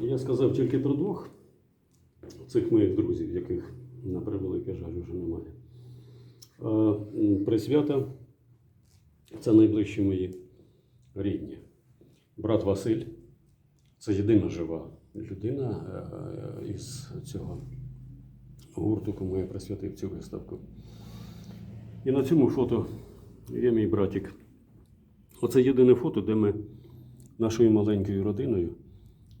Я сказав тільки про двох цих моїх друзів, яких, на превеликий жаль, вже немає. Присвята це найближчі мої рідні. Брат Василь це єдина жива людина е, із цього гурту, кому я присвятив цю виставку. І на цьому фото є мій братик. Оце єдине фото, де ми нашою маленькою родиною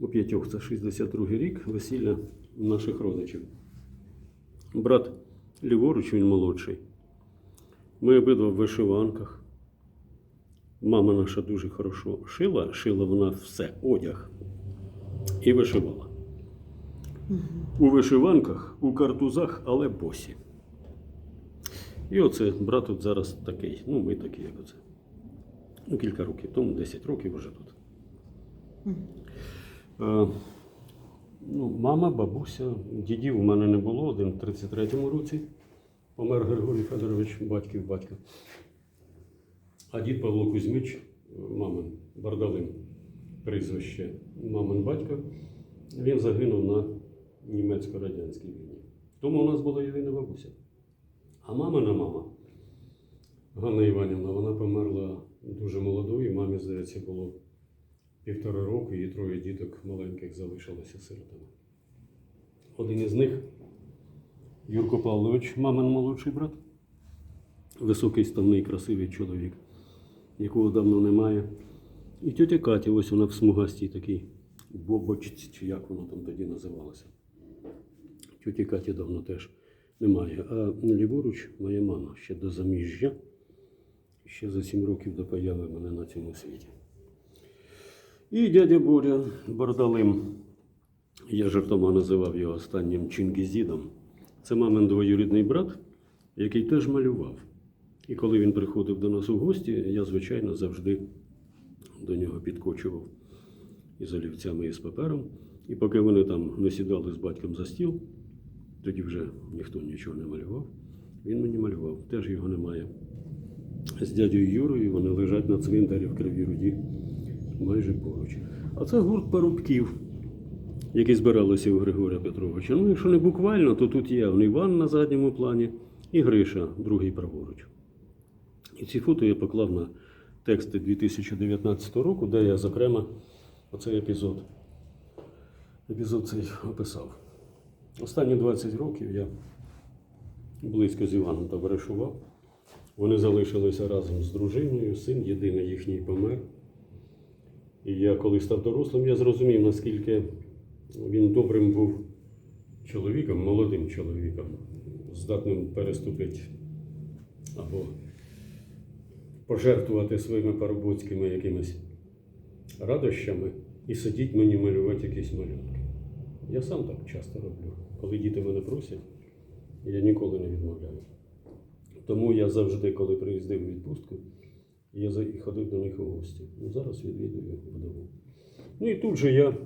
у п'ятьох, це 62-й рік, весілля наших родичів. Брат ліворуч, він молодший. Ми обидва в вишиванках. Мама наша дуже хорошо шила, шила вона все, одяг і вишивала. У вишиванках, у картузах, але босі. І оце брат от зараз такий, ну ми такі, як оце. Ну, кілька років тому, 10 років вже тут. Е, ну, мама, бабуся, дідів у мене не було, один в 33-му році помер Григорій Федорович, батьків батько. А дід Павло Кузьмич, е, мамин, Бардалин, прізвище, мамин батько, він загинув на німецько-радянській війні. Тому у нас була єдина бабуся. А мамина мама, Ганна Іванівна, вона померла дуже молодою, мамі, здається, було півтора року, і троє діток маленьких залишилися сиротами. Один із них Юрко Павлович, мамин молодший брат, високий, ставний, красивий чоловік, якого давно немає. І тетя Катя, ось вона в смугастій такій бобочці, чи як воно там тоді називалося. Тьоті Каті давно теж немає. А ліворуч моя мама ще до заміжжя, ще за сім років до появи мене на цьому світі. І дядя Боря Бардалим, я жартома називав його останнім Чингізідом. Це мамин двоюрідний брат, який теж малював. І коли він приходив до нас у гості, я, звичайно, завжди до нього підкочував із олівцями і з папером. І поки вони там не сідали з батьком за стіл, тоді вже ніхто нічого не малював. Він мені малював, теж його немає. З дядею Юрою вони лежать на цвинтарі в Кривій Руді майже поруч. А це гурт парубків, які збиралися у Григорія Петровича. Ну, якщо не буквально, то тут є Іван на задньому плані і Гриша, другий праворуч. І ці фото я поклав на тексти 2019 року, де я, зокрема, оцей епізод, епізод цей описав. Останні 20 років я близько з Іваном товаришував. Вони залишилися разом з дружиною, син єдиний їхній помер. І я, коли став дорослим, я зрозумів, наскільки він добрим був чоловіком, молодим чоловіком, здатним переступити або пожертвувати своїми парубоцькими якимись радощами і сидіть мені малювати якісь малюнки. Я сам так часто роблю. Коли діти мене просять, я ніколи не відмовляю. Тому я завжди, коли приїздив у відпустку, я ходив до них у гості. Ну, зараз відвідую вдову. Ну і тут же я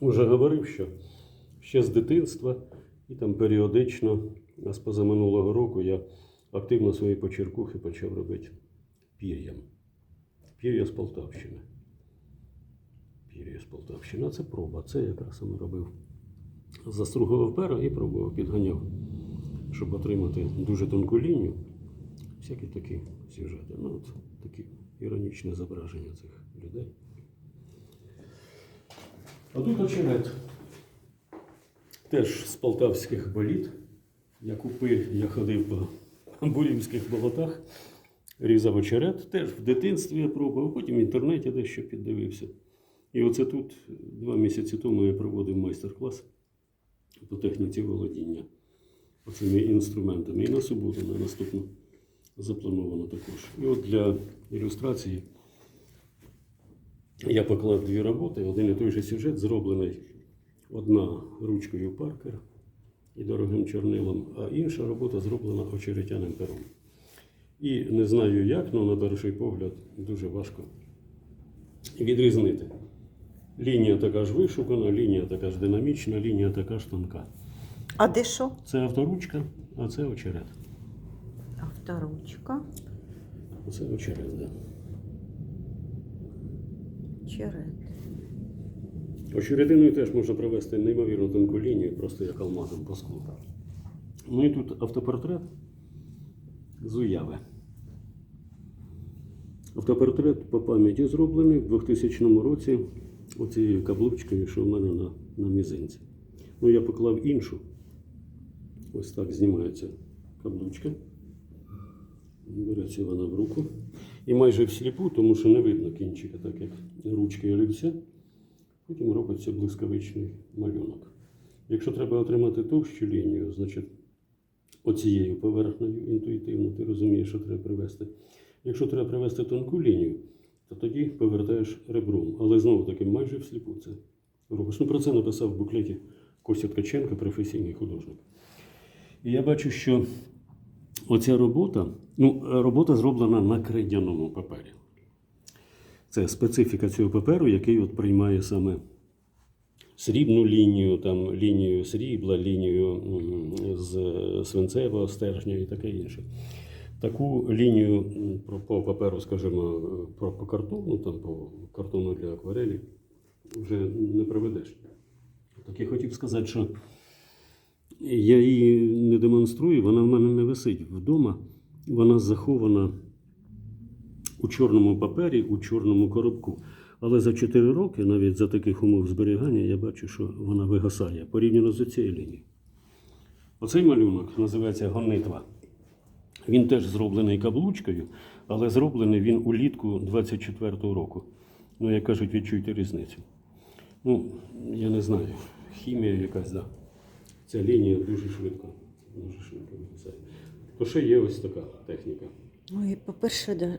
вже говорив, що ще з дитинства і там періодично, а з позаминулого року, я активно свої почеркухи почав робити пір'ям. Пір'я з Полтавщини. Пір'я з Полтавщини. Це проба. Це якраз саме робив. Застругував пера і пробував, підганяв, щоб отримати дуже тонку лінію. Всякі такі сюжети. Ну, от такі іронічне зображення цих людей. А тут очерет. Теж з полтавських боліт. Як у пиль я ходив по бурівських болотах, різав очерет. Теж в дитинстві я пробував, потім в інтернеті дещо піддивився. І оце тут два місяці тому я проводив майстер-клас по техніці володіння оцими інструментами. І на суботу, на наступну заплановано також. І от для ілюстрації я поклав дві роботи. Один і той же сюжет зроблений одна ручкою Паркер і дорогим чорнилом, а інша робота зроблена очеретяним пером. І не знаю як, але на перший погляд дуже важко відрізнити. Лінія така ж вишукана, лінія така ж динамічна, лінія така ж тонка. А де що? Це авторучка, а це очерет. Авторучка. Це очерет, да. Очерет. Очеретиною теж можна провести неймовірно тонку лінію, просто як алмазом по склу. Ну і тут автопортрет з уяви. Автопортрет по пам'яті зроблений в 2000 році оцією каблучкою, що в мене на, на мізинці. Ну, я поклав іншу. Ось так знімається каблучка. Береться вона в руку. І майже всліпу, тому що не видно кінчика, так як ручки олівця. Потім робиться блискавичний малюнок. Якщо треба отримати товщу лінію, значить оцією поверхнею інтуїтивно ти розумієш, що треба привести. Якщо треба привести тонку лінію, то тоді повертаєш ребром. Але знову таки майже всліпу це робиш. Ну, про це написав в буклеті Костя Ткаченко, професійний художник. І я бачу, що оця робота, ну, робота зроблена на крейдяному папері. Це специфіка цього паперу, який от приймає саме срібну лінію, там, лінію срібла, лінію з свинцевого стержня і таке інше. Таку лінію по паперу, скажімо, по картону, там, по картону для акварелі вже не проведеш. Так я хотів сказати, що я її не демонструю, вона в мене не висить вдома, вона захована у чорному папері, у чорному коробку. Але за 4 роки, навіть за таких умов зберігання, я бачу, що вона вигасає порівняно з цією лінією. Оцей малюнок називається Гонитва. Він теж зроблений каблучкою, але зроблений він улітку 24-го року. Ну, як кажуть, відчуйте різницю. Ну, я не знаю, хімія якась, да. Ця лінія дуже швидко, дуже швидко. То ще є ось така техніка. Ну і по-перше,